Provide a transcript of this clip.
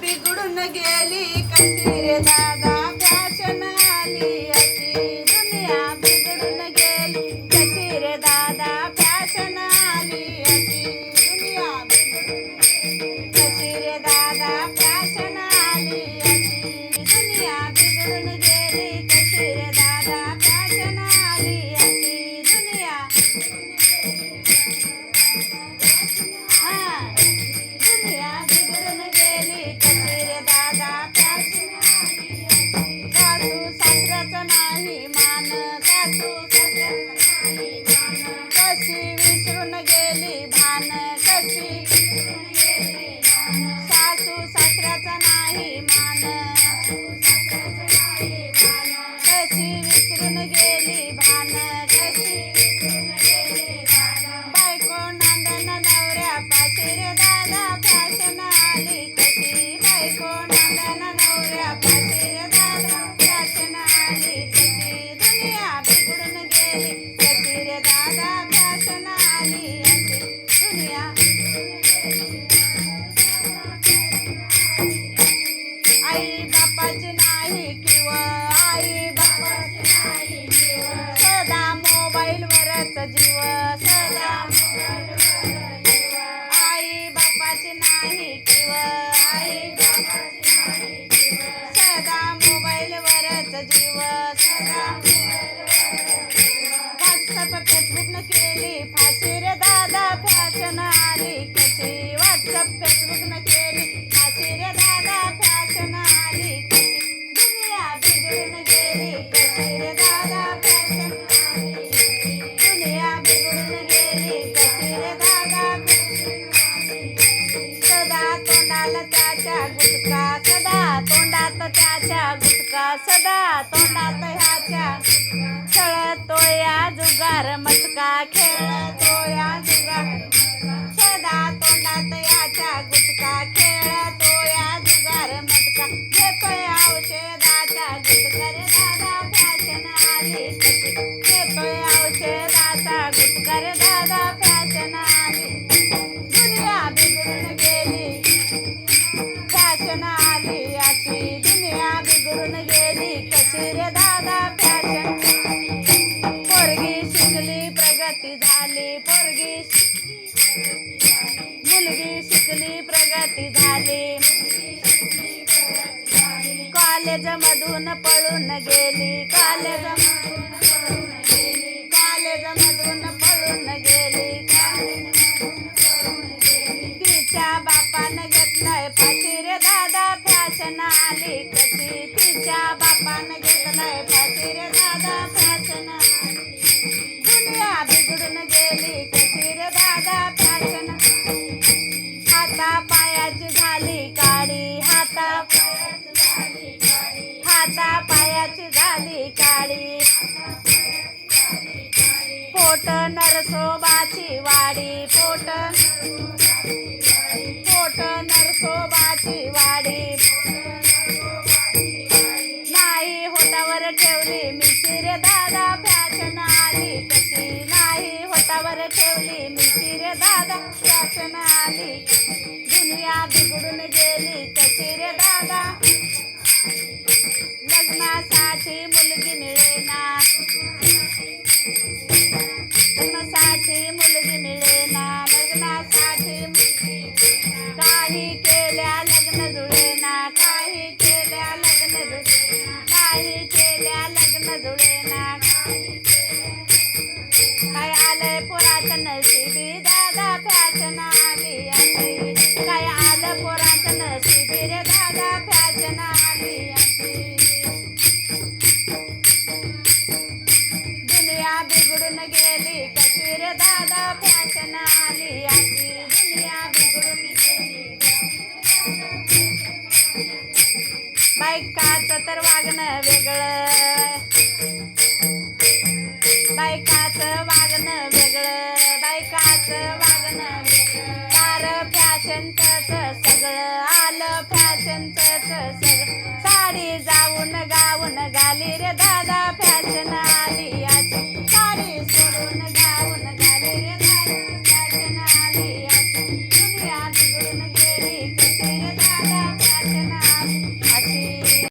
बिघडून गेली कशी रे दादा फॅशन आली अशी दुनिया बिघडून गेली सासऱ्याचं नाही मान सासू सासऱ्याचं नाही. मान कशी विसरून गे आई नाही किंवा आई बापाची नाही सदा मोबाईल वरच जीव. सदा आई बापाची नाही किंवा आई सदा मोबाईल वरच जीव. सदा व्हॉट्सअप फेसबुक न केली फाशी सदा गुटका गुटका तोंडात ह्याच्या खेळतो या जुगार मटका खेळतो या जुगार सदा तोंडात याच्या गुटका कशी घेतोय औषधाचा गुटकर दादा फॅशन आली दुनिया बिघडून गेली. फॅशन आली अशी दुनिया बिघडून गेली. कशी रे दादा फॅशन पोरगी शिकली प्रगती झाली. पोरगी मुलगी शिकली प्रगती झाली. कॉलेज मधून पळून गेली. कॉलेज कॉलेज घेतलाय दादा फॅशन आली कशी? तिच्या बापानं घेतलाय फाशी दादा फॅशन आली. दुनिया बिघडून गेली कशी रे दादा फॅशन हाता पायाची झाली काळी हाता हाता पायाची झाली काळी पोट नरसोबाची वाडी पोट कशी नाही होटावर ठेवली मिशी रे दादा. फॅशन आली. दुनिया बिघडून गेली कशी रे दादा? लग्नासाठी मुलगी मिळेना लग्नासाठी मुलगी मिळेना लग्नासाठी बिघडून गेली कशी रे दादा फॅशन आली अशी. दुनिया बिघडून गेली बायकाचं तर वागणं वेगळं आलं सगळं साडी जाऊन गाऊन गाली रे दादा फॅशन आली.